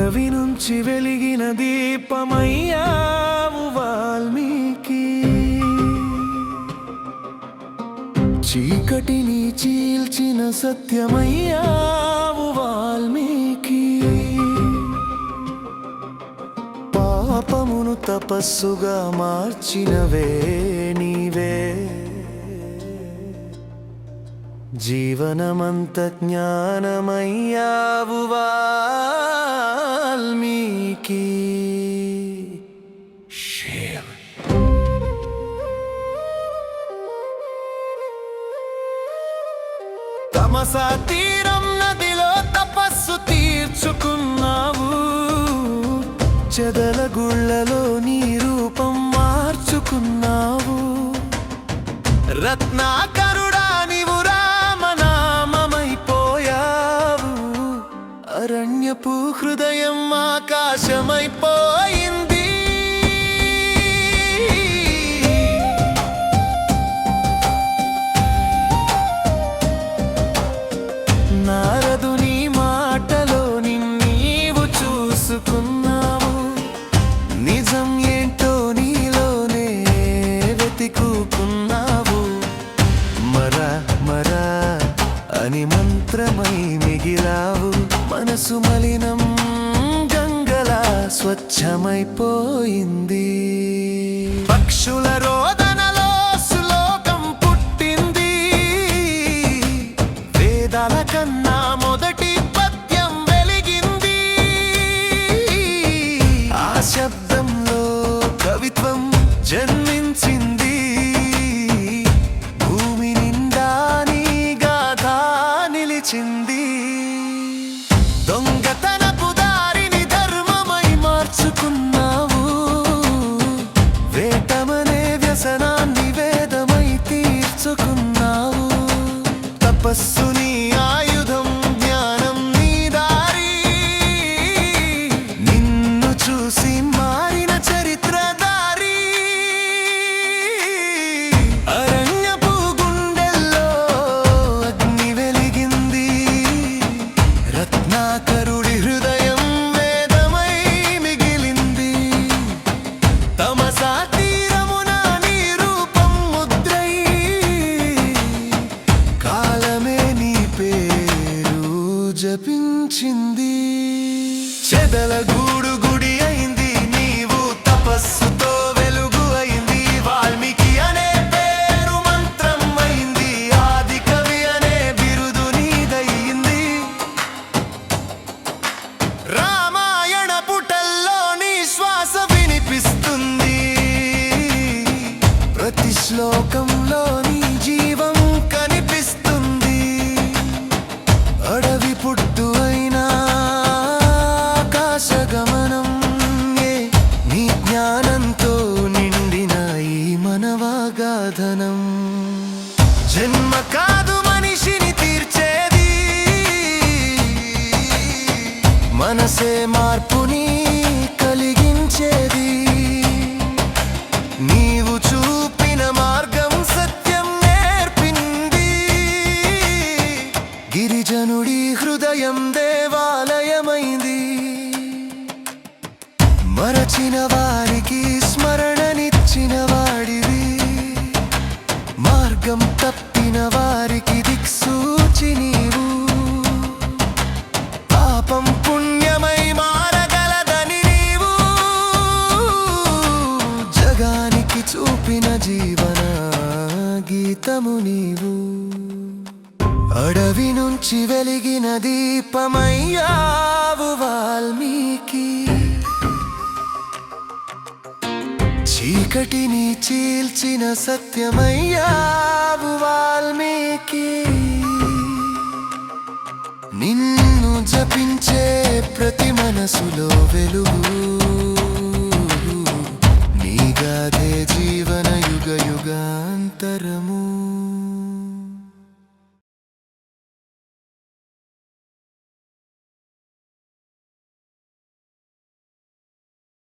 నుంచి వెలిగిన దీపమయ్యావు వాల్మీకి. చీకటిని చీల్చిన సత్యమయ్యావు వాల్మీకి. పాపమును తపస్సుగా మార్చినవే వేణి జీవనమంత జ్ఞానమయ్యావు వాల్మీకి. తమసా తీరం నదిలో తపస్సు తీర్చుకున్నావు. చెదల గుళ్ళలో నీ రూపం మార్చుకున్నావు. రత్నాకరుడా నీవు అరణ్యపు హృదయం ఆకాశమైపోయింది. నారదుని మాటలో నీవు చూసుకున్నావు. నిజం ఏంటో నీలోనే వెతికుకున్నావు. మరా మరా. అని మంత్రమై మిగిలావు. మనసు మలినం గంగలా స్వచ్ఛమైపోయింది. పక్షుల రోదనలో శ్లోకం పుట్టింది. వేదాల కన్నా మొదటి పద్యం వెలిగింది. ఆ శబ్దంలో కవిత్వం జన్మ చెదల గూడు గుడి అయింది. నీవు తపస్సుతో వెలుగు అయింది. వాల్మీకి అనే పేరు మంత్రం అయింది. ఆది కవి అనే బిరుదు నీదయింది రామాయణ పుటల్లో నీ శ్వాస వినిపిస్తుంది. ప్రతి శ్లోకం జన్మ కాదు మనిషిని తీర్చేది. మనసే మార్పుని కలిగించేది. నీవు చూపిన మార్గం సత్యం నేర్పింది. గిరిజనుడి హృదయం దేవాలయమైంది. మరచిన వారికి మార్గం తప్పిన వారికి దిక్సూచి నీవు. పాపం పుణ్యమై మారగలదని నీవు. జగానికి చూపిన జీవన గీతము నీవు. అడవి నుంచి వెలిగిన దీపమయ్యావు వాల్మీకి. చీకటిని చీల్చిన సత్యమయ్యావు వాల్మీకి. నిన్ను జపించే ప్రతి మనసులో వెలుగు. నీగాదే